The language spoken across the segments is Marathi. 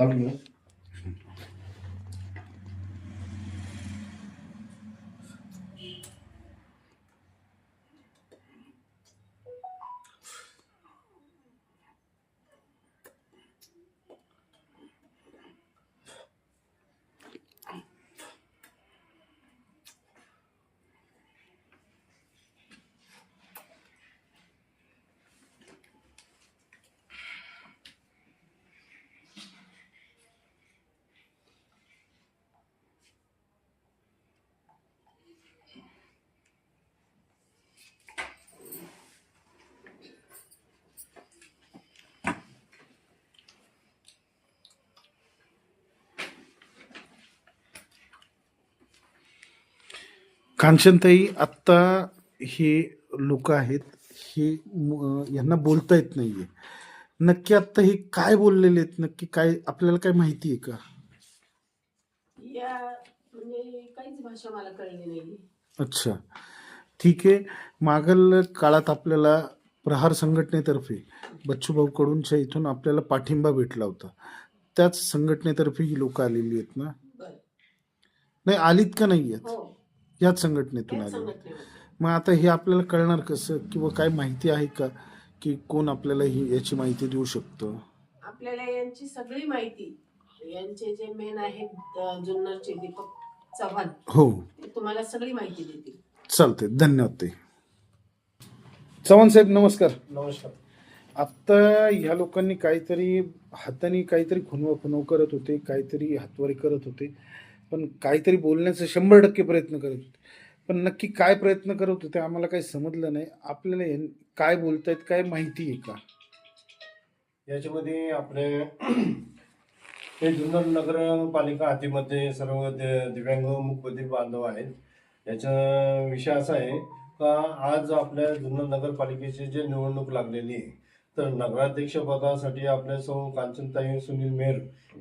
சாப்பிட்டீங்களா कांचनताई आत्ता हे लोक आहेत हे यांना बोलता येत नाहीये. नक्की आत्ता हे काय बोललेले आहेत? नक्की काय आपल्याला काय माहिती आहे का? या म्हणजे काहीच भाषा मला कळली नाही अच्छा. ठीक आहे. मागल काळात आपल्याला प्रहार संघटनेतर्फे बच्चूभाऊ कडूनच्या इथून आपल्याला पाठिंबा भेटला होता. त्याच संघटनेतर्फे ही लोक आलेली आहेत ना? नाही आलीत का नाही आहेत हो. याच संघटनेतून आली मग आता हे आपल्याला कळणार कसं? किंवा काय माहिती आहे का की कोण आपल्याला ही याची माहिती देऊ शकतं? आपल्याला यांची सगळी माहिती यांचे जे मेन आहेत जुन्नरचे दीपक चव्हाण हो. तुम्हाला सगळी माहिती देतील. चालते धन्यवाद ते चव्हाण साहेब नमस्कार. नमस्कार. आत्ता ह्या लोकांनी काहीतरी हाताने काहीतरी खुनवा खुनव करत होते काहीतरी हातवारी करत होते. पण काहीतरी बोलण्याचा शंभर टक्के प्रयत्न करत होते. पण नक्की काय प्रयत्न करत होते आम्हाला काही समजलं नाही. आपल्याला हे काय बोलतायत काय माहिती आहे का? याच्यामध्ये आपले हे जुन्नर नगरपालिका हातीमध्ये सर्व दि- दिव्यांग मुकबधीर बांधव आहेत. याचा विषय असा आहे का आज आपल्या जुन्नर नगरपालिकेची जे निवडणूक लागलेली आहे तर नगराध्यक्ष पदासाठी आपल्या सौ कांचनताई सुनील मेहर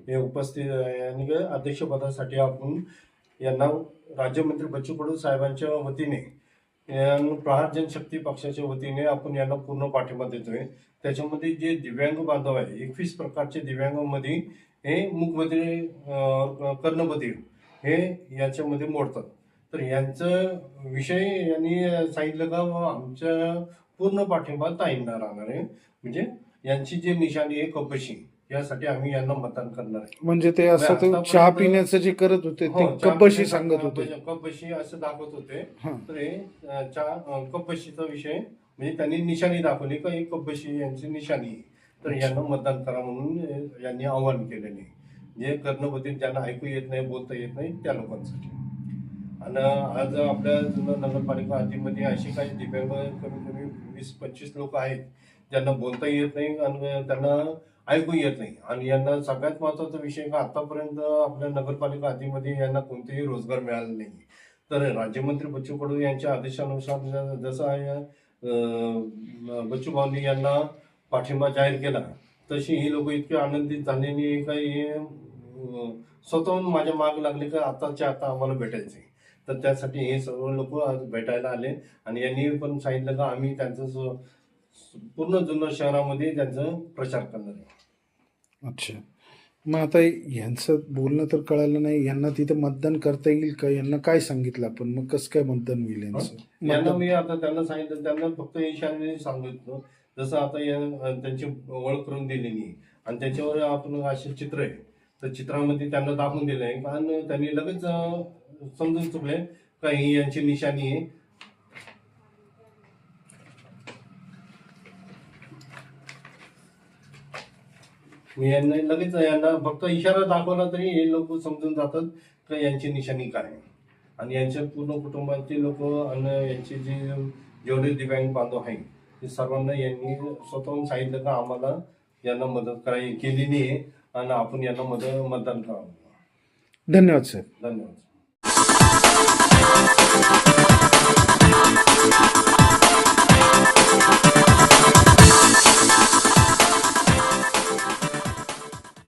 हे उपस्थित आहे. आणि अध्यक्षपदासाठी आपण यांना राज्यमंत्री बच्चू कडू साहेबांच्या वतीने प्रहार जनशक्ती पक्षाच्या वतीने आपण यांना पूर्ण पाठिंबा देतोय. त्याच्यामध्ये जे दिव्यांग बांधव आहे एकवीस प्रकारचे दिव्यांगामध्ये हे मुखमध्ये कर्णबधीर हे याच्यामध्ये मोडतात. तर यांचं विषय यांनी सांगितलं का आमच्या पूर्ण पाठिंबा ताईंना राहणार आहे. म्हणजे यांची जी निशाणी आहे कपशी यासाठी आम्ही यांना मतदान करणार आहे. म्हणजे ते असं ते आतापर्यंत- चहा पिण्याचं जे करत होते हो, ते चहा कब्बशी पिण्याचा- सांगत होते. कपबशी असं दाखवत होते. हा. तर हे अ, चहा अ, कपबशीचा विषय म्हणजे त्यांनी निशाणी दाखवली का ही कपबशी यांची निशाणी आहे. तर यांना मतदान करा म्हणून अ, यांनी आवाहन केलेले जे कर्णबधीर ज्यांना ऐकू येत नाही बोलता येत नाही त्या लोकांसाठी. आणि आज आपल्या जुन्नर नगरपालिका हद्दीमध्ये अशी काही दिव्यांग कमी कमी वीस पंचवीस लोक आहेत ज्यांना बोलता येत नाही आणि त्यांना ऐकू येत नाही. आणि यांना सगळ्यात महत्त्वाचा विषय का आतापर्यंत आपल्या नगरपालिका हद्दीमध्ये यांना कोणतेही रोजगार मिळाला नाही. तर राज्यमंत्री बच्चू कडू यांच्या आदेशानुसार जसा जसं बच्चू भावनी यांना पाठिंबा जाहीर केला तशी ही लोक इतके आनंदित झालेली काही हे, स्वतःहून माझ्या माग लागले का आताच्या आता आम्हाला भेटायचे तर त्यासाठी हे सर्व लोक आज भेटायला आले. आणि यांनी पण सांगितलं का आम्ही त्यांचं पूर्ण जुन्नर शहरामध्ये त्यांचा प्रचार करणार आहे. अच्छा. मग आता यांचं बोलणं तर कळालं नाही. यांना तिथं मतदान करता येईल का? यांना काय सांगितलं आपण? मग कसं काय मतदान होईल यांचं? यांना मी आता त्यांना सांगितलं त्यांना फक्त इशाने सांगितलं. जसं आता त्यांची ओळख करून दिलेली आहे आणि त्याच्यावर आपण असे चित्र आहे. तर चित्रामध्ये त्यांना दाखवून दिलं आहे कारण त्यांनी लगेच समजून चुकले. का ही यांची निशाणी आहे. मी यांना लगेच यांना फक्त इशारा दाखवला तरी हे लोक समजून जातात का यांची निशाणी काय आहे. आणि यांच्या पूर्ण कुटुंबातील लोक आणि यांचे जे जेवढे दिव्यांग बांधव आहेत ते सर्वांना यांनी स्वतःहून सांगितलं का आम्हाला यांना मदत करायची केलेली आहे. आणि आपण यांना मदत मतदान करावं. धन्यवाद साहेब धन्यवाद